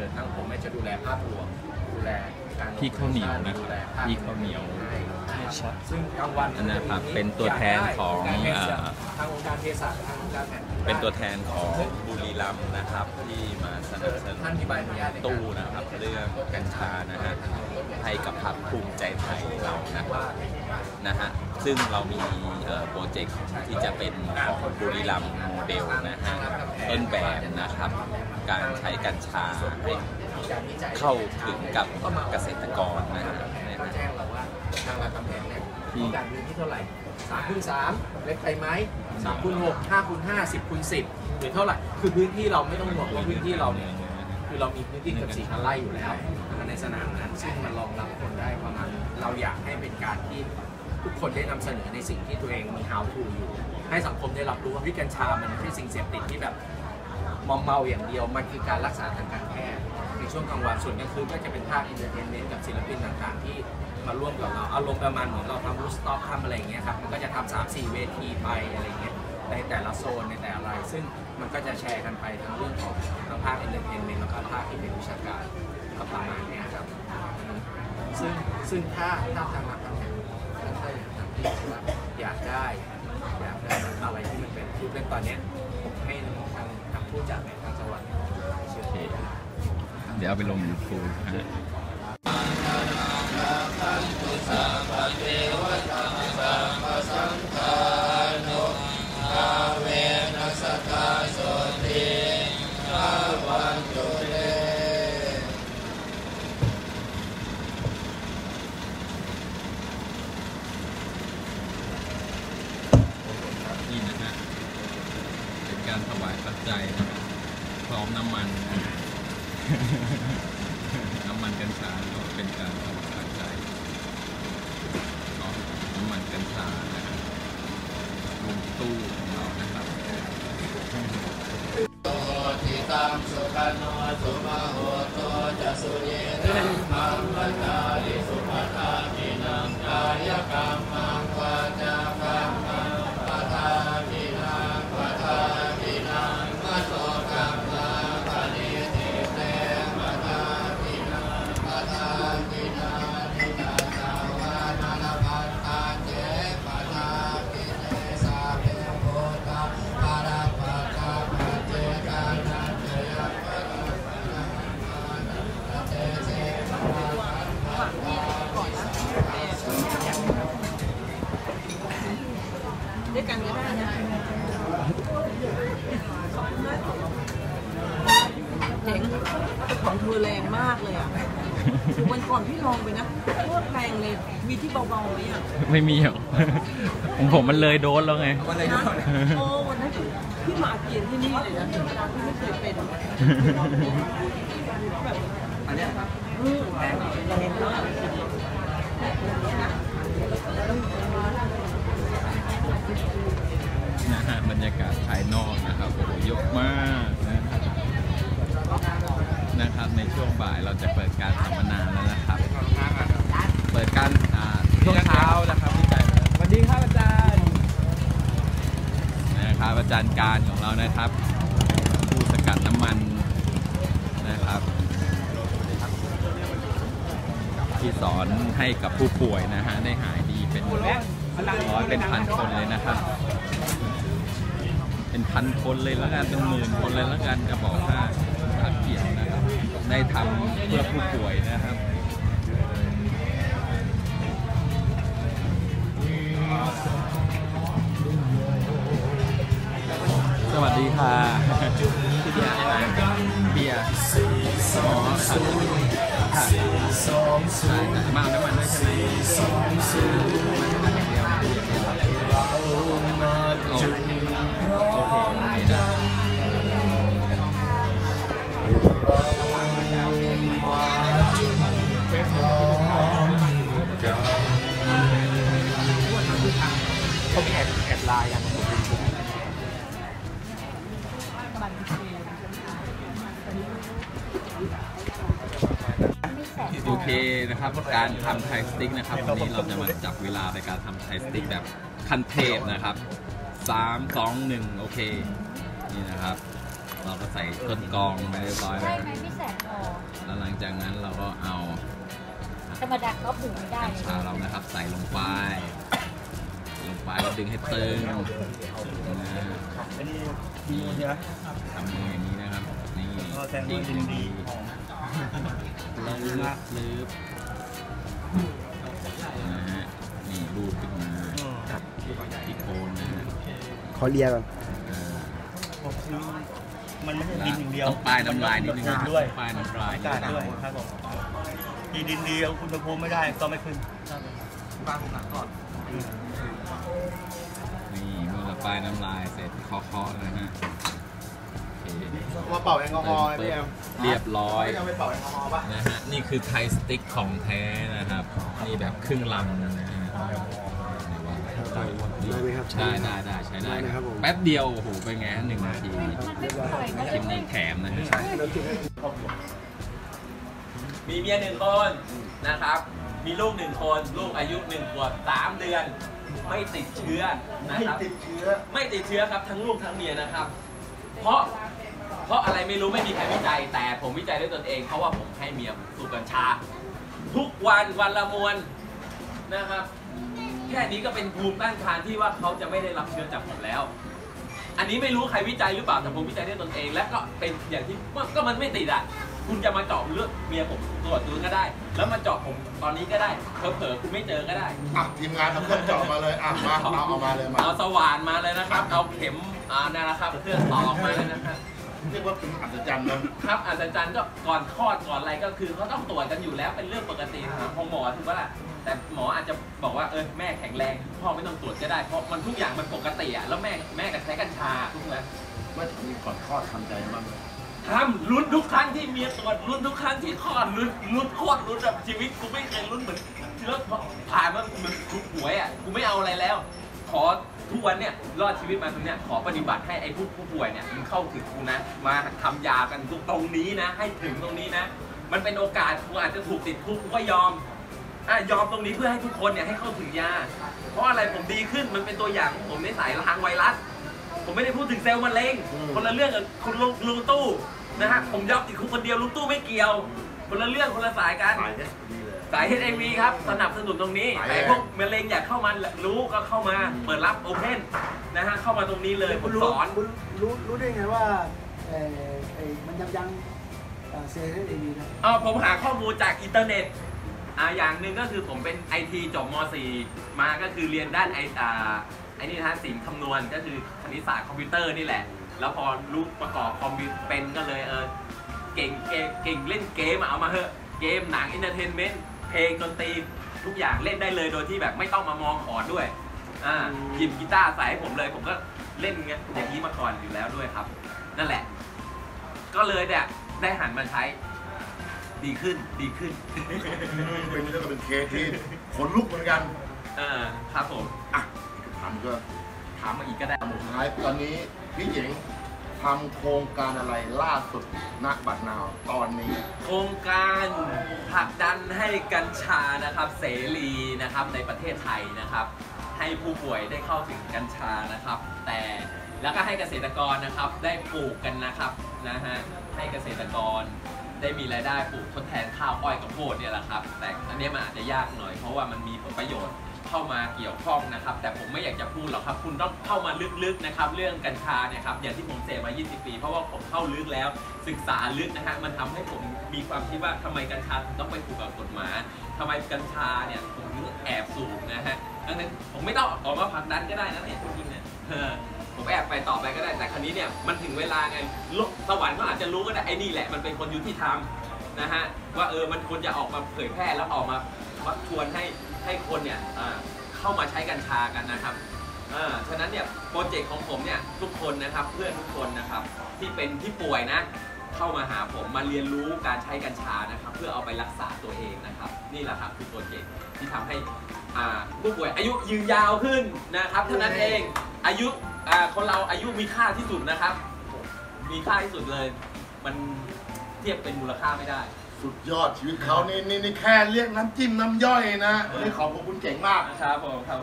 ชิญทั้งผมไม่จะดูแลภาพรวมดูแลการพี่ข้าวเหนียวนะครับดูแลภพพี่ข้าวเหนียวให้ชัดซึ่งกลางวันอันนะครับเป็นตัวแทนของยากได้อ่าทางองค์การเภสัชทางองค์การแพทย์เป็นตัวแทนของบุรีรัมย์นะครับที่มาสนับสนุท่านนมีใบอนุญาตในการตู้นะครับเรื่องกัญชานะฮะให้กับพรรคภูมิใจไทยเรานะครับนะฮะซึ่งเรามีเอ่อโปรเจกต์ที่จะเป็นของบุรีรัมย์โมเดลนะฮะต้นแบบนะครับ การใช้กัญชาให้เข้าถึงกับเกษตรกรนะฮะนะก็ฮะแจ้งเราว่าทางรามคำแหงเนี่ยที่ต้องการพื้นที่เท่าไหร่สามคูณสามเล็กไปไหมสามคูณหกห้าคูณห้าสิบคูณสิบหรือเท่าไหร่ คือพื้นที่เราไม่ต้องห่วงว่าพื้นที่เราเนี่ยคือเรามีพื้นที่เกือบสี่พันไร่อยู่แล้วในสนามนั้นซึ่งมันรองรับคนได้ประมาณเราอยากให้เป็นการที่ทุกคนได้นำเสนอในสิ่งที่ตัวเองมี how to อยู่ ให้สังคมได้รับรู้ว่าวิกัญชามันไม่ใช่สิ่งเสพติดที่แบบ มอมเมาอย่างเดียวมันคือการรักษาทางการแพทย์ในช่วงกลางวันส่วนกลางคืนก็จะเป็นภาคอินเตอร์เทนเมนต์กับศิลปินต่างๆ ที่มาร่วมกับเราอารมณ์ประมาณเหมือนเราทำรูสต็อกทำอะไรอย่างเงี้ยครับมันก็จะทำสามสี่เวทีไปอะไรอย่างเงี้ยในแต่ละโซนในแต่ละอะไร ซึ่งมันก็จะแชร์กันไปทั้งเรื่องของทั้งภาคเอนเตอร์เทนเมนต์แล้วก็ภาคที่เป็นวิชาการก็ประมาณเนี้ยครับซึ่งซึ่งถ้าถ้าทางมาทางนี้ถ้าอย่างทางที่อยากได้อยากได้อะไรที่มันเป็นคือเป็นตอนเนี้ยผมให้ ผู้จัดในทางจังหวัดเชื่อโอเค เดี๋ยวเอาไปลงยูทูบนะฮะ นี่นะฮะ เป็นการถวาย ปัจจัยนะฮะพร้อมน้ำมันนะฮะน้ำมันกัญชาก็เป็นการถวายปัจจัยพร้อมน้ำมันกัญชานะฮะลงตู้ของเรานะครับติตังสุขันโนสุมาโหโตจะสุเยนะมังคตาลิสุ ก่อนพี่ลองไปนะโคตรแรงเลย มีที่เบาๆไหมอะไม่มีหรอกของผมมันเลยโดนแล้วไงนะโอ้วันนั้นพี่มาเกียนที่นี่เลยนะธรรมดาพี่ไม่เคยเป็นแบบอันเนี้ยอืมแรงมากนะฮะบรรยากาศภายนอกนะครับโอ้โหเยอะมากนะครับ นะครับ ในช่วงบ่ายเราจะเปิดการสัมมนาแล้วนะครับ เปิดการอ่าช่วงเช้านะครับพี่ใจสวัสดีครับอาจารย์นะครับอาจารย์การของเรานะครับ ผู้สกัดน้ำมันนะครับที่สอนให้กับผู้ป่วยนะฮะได้หายดีเป็นร้อยเป็นพันคนเลยนะครับ เป็นพันคนเลยแล้วกันเป็นหมื่นคนเลยแล้วกันจะบอกถ้า ถ้าเกียรตินะครับ ได้ทำเพื่อผู้ป่วยนะครับสวัสดีค่ะพี่เบียร์ใช่ไหมเบียร์อ๋อค่ะค่ะใช่ค่ะมาเอาน้ำมันด้วยใช่ไหมโอย่างเดียว เขามีแอดแอดไลน์อย่างผมดูชุดโอเคนะครับการทำไทยสติ๊กนะครับวันนี้เราจะมาจับเวลาในการทำไทยสติ๊กแบบขั้นเทพนะครับสามสองหนึ่งโอเค นี่นะครับ เราก็ใส่ต้นกองไปเรียบร้อยได้แล้วหมพี่แสงจากนั้นเราก็เอาธรรมดาเขาปรุงไม่ได้ชาเรานะครับใส่ลงไป ลงไปดึงให้ตึงนะนี่ทำมืออย่างนี้นะครับ นี่ก็แทงด้วยดินดีลึบลึบนะฮะนี่รูดขึ้นมาที่โคนนะฮะขอเลียก่อนมันไม่ใช่ดินอย่างเดียวต้องปลายน้ำลายนิดนึงด้วยปลายน้ำลายอากาศด้วยครับผมดินเดียวคุณภูมิไม่ได้ก็ไม่ขึ้นนี่เมื่อน เราปลายน้ำลายเสร็จเคาะๆนะฮะโอเคมาเป่าแอลกอฮอล์ไหมพี่แอมเรียบร้อยจะไปเป่าแอลกอฮอล์ป่ะนะฮะนี่คือไทยสติ๊กของแท้นะครับนี่แบบครึ่งลำนะฮะได้ไหมครับได้ได้ได้ใช้ได้ได้นะครับผมแป๊บเดียวโอ้โหเป็นไงฮะหนึ่งนาทีมันไม่ปล่อยมันคลิปนี้แถมนะฮะมีเมียหนึ่งคนนะครับ มีลูกหนึ่งคน ลูกอายุหนึ่งขวบสามเดือน ไม่ติดเชื้อนะครับ ติดเชื้อ ไม่ติดเชื้อครับทั้งลูกทั้งเมียนะครับ เพราะเพราะอะไรไม่รู้ไม่มีใครวิจัย แต่ผมวิจัยด้วยตนเองเพราะว่าผมให้เมียสูบกัญชา ทุกวันวันละมวนนะครับ แค่นี้ก็เป็นภูมิต้านทานที่ว่าเขาจะไม่ได้รับเชื้อจากผมแล้ว อันนี้ไม่รู้ใครวิจัยหรือเปล่าแต่ผมวิจัยด้วยตนเอง และก็เป็นอย่างที่ว่าก็มันไม่ติดอะ คุณจะมาเจาะเลือดเมียผมตรวจดูก็ได้ แล้วมาเจาะผมตอนนี้ก็ได้เผลอๆคุณไม่เจอก็ได้ อะทีมงานทำเครื่องเจาะมาเลยอะมาเอาเอามาเลยมาเอาสว่านมาเลยนะครับ เอาเข็มอ่านั่นนะครับเครื่องตอกมาเลยนะครับเรียกว่าเป็นอัศจรรย์นะครับอาจารย์ก็ก่อนคลอดก่อนอะไรก็คือเขาต้องตรวจกันอยู่แล้วเป็นเรื่องปกติของหมอถูกปะล่ะแต่หมออาจจะบอกว่าเออแม่แข็งแรงพ่อไม่ต้องตรวจก็ได้เพราะมันทุกอย่างมันปกติอะแล้วแม่แม่ก็ใช้กัญชาถูกไหมเมื่อมีก่อนคลอดทำใจบ้างไหมทำลุ้นทุกครั้งที่เมียตรวจลุ้นทุกครั้งที่คลอดลุ้นลุ้นโคตรลุ้นแบบชีวิตกูไม่เคยลุ้นเหมือนเชื้อผ่านมาเหมือนทุกหวยอะกูไม่เอาอะไรแล้ว ขอทุกวันเนี่ยรอดชีวิตมาตรงเนี้ยขอปฏิบัติให้ไอ้ผู้ผู้ป่วยเนี่ยมันเข้าถึงกูนะ มาทำยากันตรงนี้นะ ให้ถึงตรงนี้นะ มันเป็นโอกาสกูอาจจะถูกติดคุกกูก็ยอมอะยอมตรงนี้เพื่อให้ทุกคนเนี่ยให้เข้าถึงยา เพราะอะไรผมดีขึ้นมันเป็นตัวอย่างของผมในสายทางไวรัส ผมไม่ได้พูดถึงเซลล์มะเร็งคนละเรื่องกับคุณลุงลุงตู้นะฮะผมยอมติดคุกคนเดียวลุงตู้ไม่เกี่ยว คนละเรื่องคนละสายกัน สายเอสดีเลย สาย HIV ครับสนับสนุนตรงนี้สายแต่พวกมะเร็งอยากเข้ามารู้ก็เข้ามาเปิดรับโอเพนนะฮะเข้ามาตรงนี้เลยผคุมณรู้สอน คุณรู้รู้ได้ไงว่าเอ่อไอ้มันยังยังเอ่อเซลล์ให้ดีนะ เออผมหาข้อมูลจากอินเทอร์เน็ตอ่าอย่างหนึ่งก็คือผมเป็นไอทีจบม .4 มาก็คือเรียนด้านไออ่า ไอ้นี่นะฮะสินคำนวณก็คือคณิตศาสตร์คอมพิวเตอร์นี่แหละ แล้วพอรู้ประกอบคอมพิวเป็นก็เลยเออเก่งเก่งเก่งเล่นเกมอะเอามาเถอะเกมหนังอินเตอร์เทนเมนต์เพลงดนตรีทุกอย่างเล่นได้เลยโดยที่แบบไม่ต้องมามองคอร์ดด้วยอ่าหยิบกีตาร์ใส่ให้ผมเลย ผมก็เล่นอย่างนี้มาก่อนอยู่แล้วด้วยครับ นั่นแหละ ก็เลยเนี่ยได้หันมาใช้ดีขึ้นดีขึ้น เป็นเรื่องเป็นเคสที่ขนลุกเหมือนกัน เออครับผม อะ ถามก็ถามมาอีกก็ได้สุดท้ายตอนนี้พี่หญิงทำโครงการอะไรล่าสุดณบัดนาวตอนนี้ โครงการผลักดันให้กัญชานะครับ เสรีนะครับในประเทศไทยนะครับ ให้ผู้ป่วยได้เข้าถึงกัญชานะครับ แต่แล้วก็ให้เกษตรกรนะครับได้ปลูกกันนะครับนะฮะให้เกษตรกรได้มีรายได้ปลูกทดแทนข้าวอ้อยกับโพดเนี่ยแหละครับ แต่อันนี้มันอาจจะยากหน่อยเพราะว่ามันมีผลประโยชน์ เข้ามาเกี่ยวข้องนะครับ แต่ผมไม่อยากจะพูดหรอกครับ คุณต้องเข้ามาลึกๆนะครับ เรื่องกัญชาเนี่ยครับอย่างที่ผมเสพมา 20 ปี เพราะว่าผมเข้าลึกแล้วศึกษาลึกนะฮะมันทำให้ผมมีความคิดว่าทำไมกัญชาถึงต้องไปถูกกับกฎหมายทำไมกัญชาเนี่ยผมถึงแอบสูบนะฮะดังนั้นผมไม่ต้องออกมาผลักดันก็ได้นะเนี่ยจริงเนี่ยเออผมแอบไปต่อไปก็ได้แต่ครั้นี้เนี่ยมันถึงเวลาไงโลกสวรรค์ก็อาจจะรู้ก็ได้ไอ้นี่แหละมันเป็นคนยุติธรรมนะฮะว่าเออมันควรจะออกมาเผยแพร่แล้วออกมา ชักชวนให้ให้คนเนี่ยเข้ามาใช้กัญชากันนะครับอ่าฉะนั้นเนี่ยโปรเจกต์ของผมเนี่ยทุกคนนะครับเพื่อนทุกคนนะครับที่เป็นที่ป่วยนะเข้ามาหาผมมาเรียนรู้การใช้กัญชานะครับเพื่อเอาไปรักษาตัวเองนะครับ นี่แหละครับคือโปรเจกต์ที่ทำให้ผู้ป่วยอายุยืนยาวขึ้นนะครับเท่านั้นเองอายุคนเราอายุมีค่าที่สุดนะครับ มีค่าที่สุดเลย มันเทียบเป็นมูลค่าไม่ได้ สุดยอดชีวิตเขานี่นี่นี่แค่เรียกน้ำจิ้มน้ำย่อยนะนี่ขอบคุณคุณเก่งมาก ครับผมครับ